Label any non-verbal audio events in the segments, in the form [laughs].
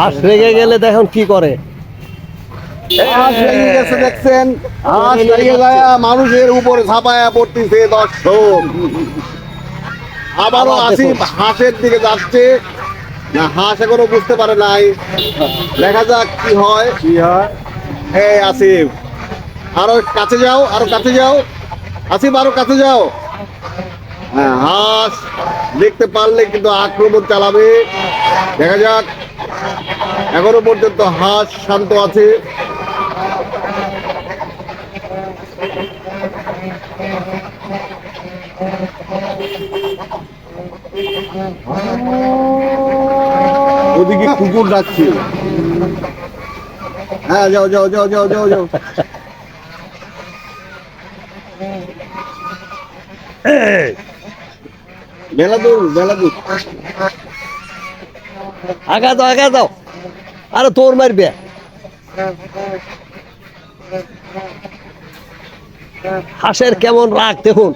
হাঁস রেগে গেলে দেখুন কি করে। হাঁস লেগে গেছে দেখছেন? হাঁস লেগে যায় মানুষের উপরে ছাপায়া পড়তেছে দর্শক। আবারও আসি হাঁসের দিকে যাচ্ছে। না হাঁস এখনও বুঝতে পারে নাই। দেখা যাক কি হয়। কি হয়? এই আসিফ আরও কাছে যাও আরও কাছে যাও। আসিফ আরও কাছে যাও। হ্যাঁ হাঁস দেখতে পারলে কিন্তু আক্রমণ চালাবে। দেখা যাক এখনও পর্যন্ত হাঁস শান্ত আছে। ওদিকে কুকুর ডাকছে। হ্যাঁ যাও যাও যাও যাও যাও যাও। মেলা দূর মেলা দূর আগা দাও আগা দাও। আরে তোর মারবে। হাঁসের কেমন রাগ দেখুন।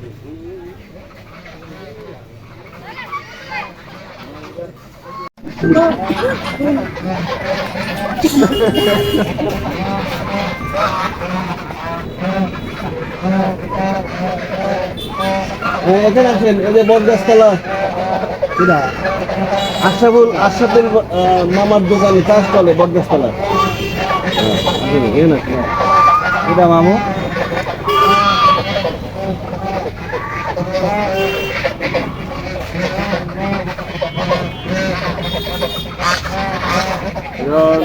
[laughs] এখানে আছেন এই যে বরগাছতলা এটা আশরাফুল আহ, মামার দোকানে চাষ চলে বরগাছতলা এটা মামু Calderón.